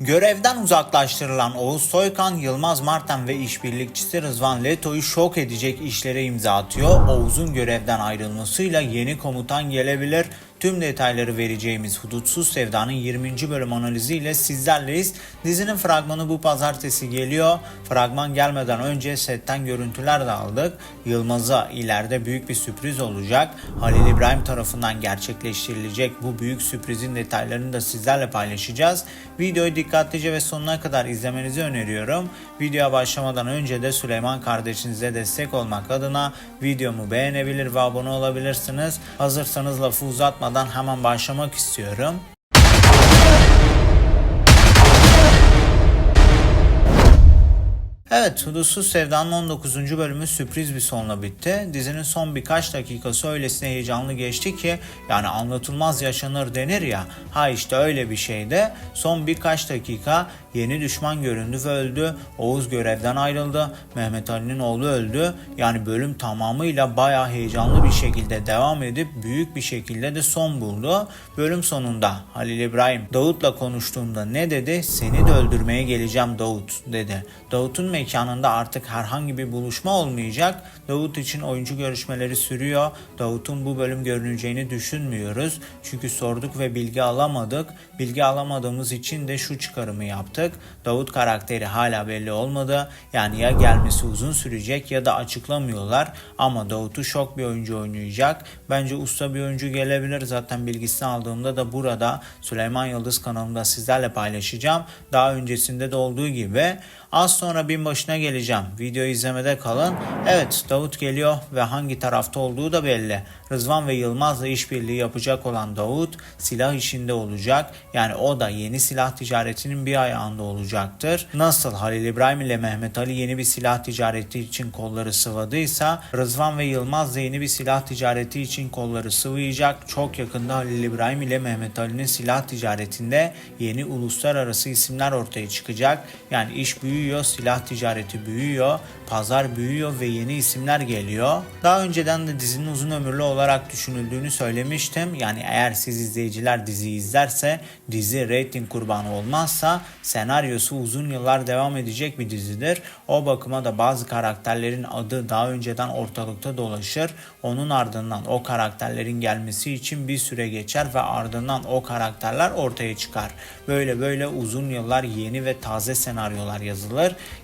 Görevden uzaklaştırılan Oğuz Soykan, Yılmaz Marten ve işbirlikçisi Rızvan Leto'yu şok edecek işlere imza atıyor. Oğuz'un görevden ayrılmasıyla yeni komutan gelebilir. Tüm detayları vereceğimiz Hudutsuz Sevda'nın 20. bölüm analiziyle sizlerleyiz. Dizinin fragmanı bu pazartesi geliyor. Fragman gelmeden önce setten görüntüler de aldık. Yılmaz'a ileride büyük bir sürpriz olacak. Halil İbrahim tarafından gerçekleştirilecek bu büyük sürprizin detaylarını da sizlerle paylaşacağız. Videoyu dikkatlice ve sonuna kadar izlemenizi öneriyorum. Videoya başlamadan önce de Süleyman kardeşinize destek olmak adına videomu beğenebilir ve abone olabilirsiniz. Hazırsanız lafı uzatmadan hemen başlamak istiyorum. Evet, Hudutsuz Sevda'nın 19. bölümü sürpriz bir sonla bitti. Dizinin son birkaç dakikası öylesine heyecanlı geçti ki yani anlatılmaz yaşanır denir ya. Ha işte öyle bir şeyde son birkaç dakika yeni düşman göründü ve öldü. Oğuz görevden ayrıldı. Mehmet Ali'nin oğlu öldü. Yani bölüm tamamıyla bayağı heyecanlı bir şekilde devam edip büyük bir şekilde de son buldu. Bölüm sonunda Halil İbrahim Davut'la konuştuğunda ne dedi? Seni de öldürmeye geleceğim Davut dedi. Davut'un mekanında artık herhangi bir buluşma olmayacak. Davut için oyuncu görüşmeleri sürüyor. Davut'un bu bölüm görüneceğini düşünmüyoruz. Çünkü sorduk ve bilgi alamadık. Bilgi alamadığımız için de şu çıkarımı yaptık. Davut karakteri hala belli olmadı. Yani ya gelmesi uzun sürecek ya da açıklamıyorlar. Ama Davut'u şok bir oyuncu oynayacak. Bence usta bir oyuncu gelebilir. Zaten bilgisini aldığımda da burada Süleyman Yıldız kanalımda sizlerle paylaşacağım. Daha öncesinde de olduğu gibi Az sonra bin başına geleceğim. Videoyu izlemede kalın. Evet Davut geliyor ve hangi tarafta olduğu da belli. Rızvan ve Yılmaz'la işbirliği yapacak olan Davut silah işinde olacak. Yani o da yeni silah ticaretinin bir ayağında olacaktır. Nasıl Halil İbrahim ile Mehmet Ali yeni bir silah ticareti için kolları sıvadıysa Rızvan ve Yılmaz da yeni bir silah ticareti için kolları sıvayacak. Çok yakında Halil İbrahim ile Mehmet Ali'nin silah ticaretinde yeni uluslararası isimler ortaya çıkacak. Yani iş büyüyor, silah ticareti büyüyor, pazar büyüyor ve yeni isimler geliyor. Daha önceden de dizinin uzun ömürlü olarak düşünüldüğünü söylemiştim. Yani eğer siz izleyiciler diziyi izlerse dizi reyting kurbanı olmazsa senaryosu uzun yıllar devam edecek bir dizidir. O bakıma da bazı karakterlerin adı daha önceden ortalıkta dolaşır. Onun ardından o karakterlerin gelmesi için bir süre geçer ve ardından o karakterler ortaya çıkar. Böyle böyle uzun yıllar yeni ve taze senaryolar yazılır.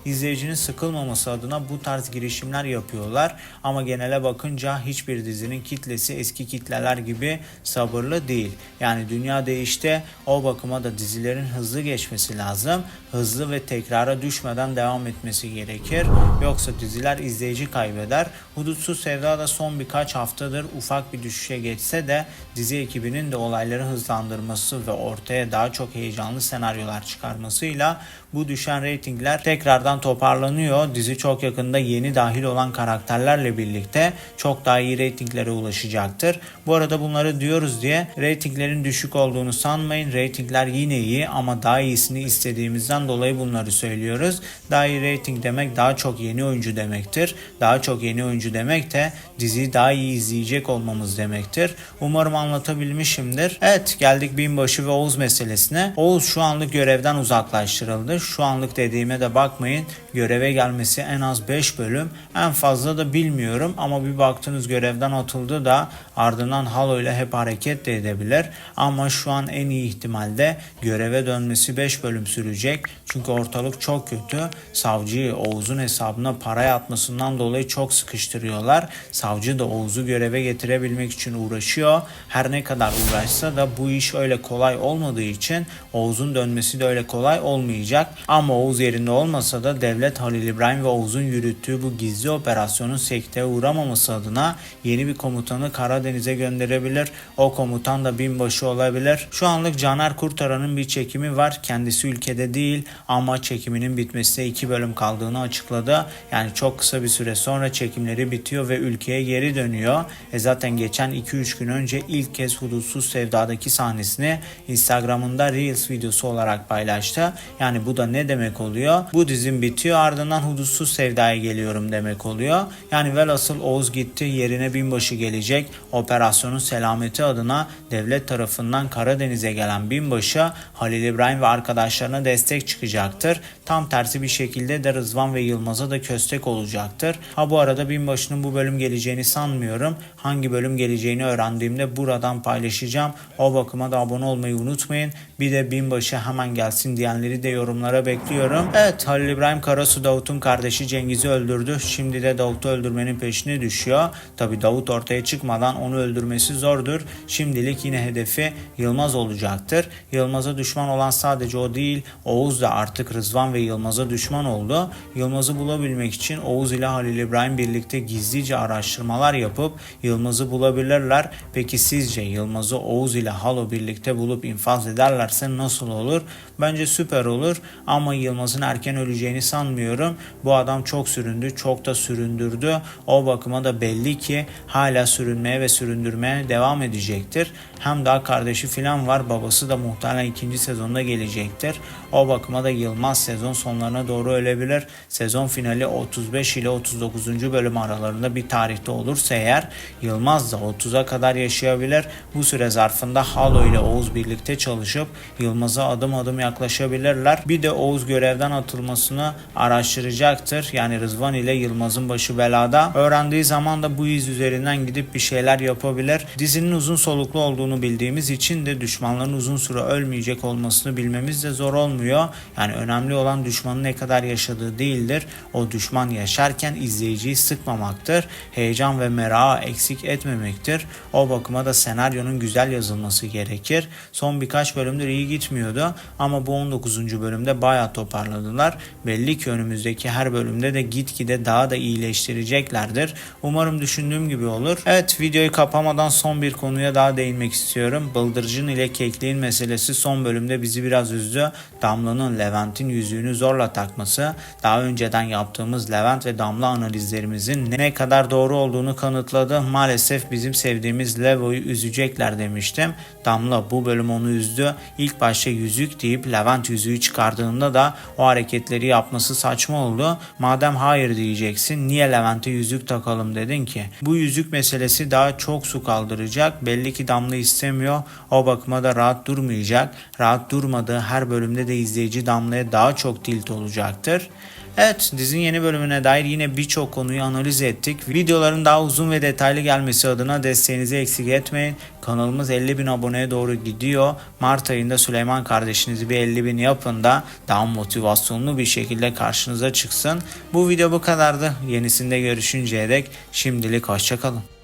İzleyicinin sıkılmaması adına bu tarz girişimler yapıyorlar. Ama genele bakınca hiçbir dizinin kitlesi eski kitleler gibi sabırlı değil. Yani dünya değişti. O bakıma da dizilerin hızlı geçmesi lazım. Hızlı ve tekrara düşmeden devam etmesi gerekir. Yoksa diziler izleyici kaybeder. Hudutsuz Sevda da son birkaç haftadır ufak bir düşüşe geçse de dizi ekibinin de olayları hızlandırması ve ortaya daha çok heyecanlı senaryolar çıkarmasıyla bu düşen reytingler tekrardan toparlanıyor. Dizi çok yakında yeni dahil olan karakterlerle birlikte çok daha iyi reytinglere ulaşacaktır. Bu arada bunları diyoruz diye reytinglerin düşük olduğunu sanmayın. Reytingler yine iyi ama daha iyisini istediğimizden dolayı bunları söylüyoruz. Daha iyi reyting demek daha çok yeni oyuncu demektir. Daha çok yeni oyuncu demek de diziyi daha iyi izleyecek olmamız demektir. Umarım anlatabilmişimdir. Evet geldik binbaşı ve Oğuz meselesine. Oğuz şu anlık görevden uzaklaştırıldı. Şu anlık dediğime de bakmayın. Göreve gelmesi en az 5 bölüm. En fazla da bilmiyorum ama bir baktınız görevden atıldı da ardından Halo ile hep hareket de edebilir. Ama şu an en iyi ihtimalde göreve dönmesi 5 bölüm sürecek. Çünkü ortalık çok kötü. Savcıyı Oğuz'un hesabına para yatmasından dolayı çok sıkıştırıyorlar. Savcı da Oğuz'u göreve getirebilmek için uğraşıyor. Her ne kadar uğraşsa da bu iş öyle kolay olmadığı için Oğuz'un dönmesi de öyle kolay olmayacak. Ama Oğuz yerinde olmasa da devlet Halil İbrahim ve Oğuz'un yürüttüğü bu gizli operasyonun sekteye uğramaması adına yeni bir komutanı Karadeniz'e gönderebilir. O komutan da binbaşı olabilir. Şu anlık Caner Kurtaran'ın bir çekimi var. Kendisi ülkede değil ama çekiminin bitmesine iki bölüm kaldığını açıkladı. Yani çok kısa bir süre sonra çekimleri bitiyor ve ülkeye geri dönüyor. E zaten geçen 2-3 gün önce ilk kez Hudutsuz Sevda'daki sahnesini Instagram'ında Reels videosu olarak paylaştı. Yani bu da ne demek oluyor? Bu dizim bitiyor ardından hudutsuz sevdaya geliyorum demek oluyor. Yani velhasıl Oğuz gitti yerine binbaşı gelecek. Operasyonun selameti adına devlet tarafından Karadeniz'e gelen binbaşı Halil İbrahim ve arkadaşlarına destek çıkacaktır. Tam tersi bir şekilde de Rızvan ve Yılmaz'a da köstek olacaktır. Ha bu arada binbaşının bu bölüm geleceğini sanmıyorum. Hangi bölüm geleceğini öğrendiğimde buradan paylaşacağım. O bakıma da abone olmayı unutmayın. Bir de binbaşı hemen gelsin diyenleri de yorumlara bekliyorum. Evet Halil İbrahim Karasu Davut'un kardeşi Cengiz'i öldürdü. Şimdi de Davut'u öldürmenin peşine düşüyor. Tabi Davut ortaya çıkmadan onu öldürmesi zordur. Şimdilik yine hedefi Yılmaz olacaktır. Yılmaz'a düşman olan sadece o değil. Oğuz da artık Rızvan ve Yılmaz'a düşman oldu. Yılmaz'ı bulabilmek için Oğuz ile Halil İbrahim birlikte gizlice araştırmalar yapıp Yılmaz'ı bulabilirler. Peki sizce Yılmaz'ı Oğuz ile Halo birlikte bulup infaz ederlerse nasıl olur? Bence süper olur ama Yılmaz'ın erken öleceğini sanmıyorum. Bu adam çok süründü, çok da süründürdü. O bakıma da belli ki hala sürünmeye ve süründürmeye devam edecektir. Hem daha kardeşi filan var. Babası da muhtemelen ikinci sezonda gelecektir. O bakıma da Yılmaz sezon sonlarına doğru ölebilir. Sezon finali 35 ile 39. bölüm aralarında bir tarihte olursa eğer Yılmaz da 30'a kadar yaşayabilir. Bu süre zarfında Halo ile Oğuz birlikte çalışıp Yılmaz'a adım adım yaklaşabilirler. Bir de Oğuz görevden atılmasını araştıracaktır. Yani Rızvan ile Yılmaz'ın başı belada. Öğrendiği zaman da bu iz üzerinden gidip bir şeyler yapabilir. Dizinin uzun soluklu olduğunu bildiğimiz için de düşmanların uzun süre ölmeyecek olmasını bilmemiz de zor olmuyor. Yani önemli olan düşmanın ne kadar yaşadığı değildir. O düşman yaşarken izleyiciyi sıkmamaktır. Heyecan ve merakı eksik etmemektir. O bakıma da senaryonun güzel yazılması gerekir. Son birkaç bölümdür iyi gitmiyordu ama bu 19. bölümde bayağı toparladılar. Belli ki önümüzdeki her bölümde de gitgide daha da iyileştireceklerdir. Umarım düşündüğüm gibi olur. Evet videoyu kapamadan son bir konuya daha değinmek istiyorum. Bıldırcın ile kekliğin meselesi son bölümde bizi biraz üzdü. Damla'nın Levent'in yüzüğünü zorla takması, daha önceden yaptığımız Levent ve Damla analizlerimizin ne kadar doğru olduğunu kanıtladı. Maalesef bizim sevdiğimiz Levo'yu üzecekler demiştim. Damla bu bölüm onu üzdü. İlk başta yüzük deyip Levent yüzüğü çıkardığında da o hareketleri yapması saçma oldu. Madem hayır diyeceksin niye Levent'e yüzük takalım dedin ki? Bu yüzük meselesi daha çok su kaldıracak. Belli ki Damla istemiyor. O bakıma da rahat durmayacak. Rahat durmadığı her bölümde de izleyici Damla'ya daha çok tilt olacaktır. Evet dizinin yeni bölümüne dair yine birçok konuyu analiz ettik. Videoların daha uzun ve detaylı gelmesi adına desteğinizi eksik etmeyin. Kanalımız 50 bin aboneye doğru gidiyor. Mart ayında Süleyman kardeşinizi bir 50 bin yapın da daha motivasyonlu bir şekilde karşınıza çıksın. Bu video bu kadardı. Yenisinde görüşünceye dek şimdilik hoşçakalın.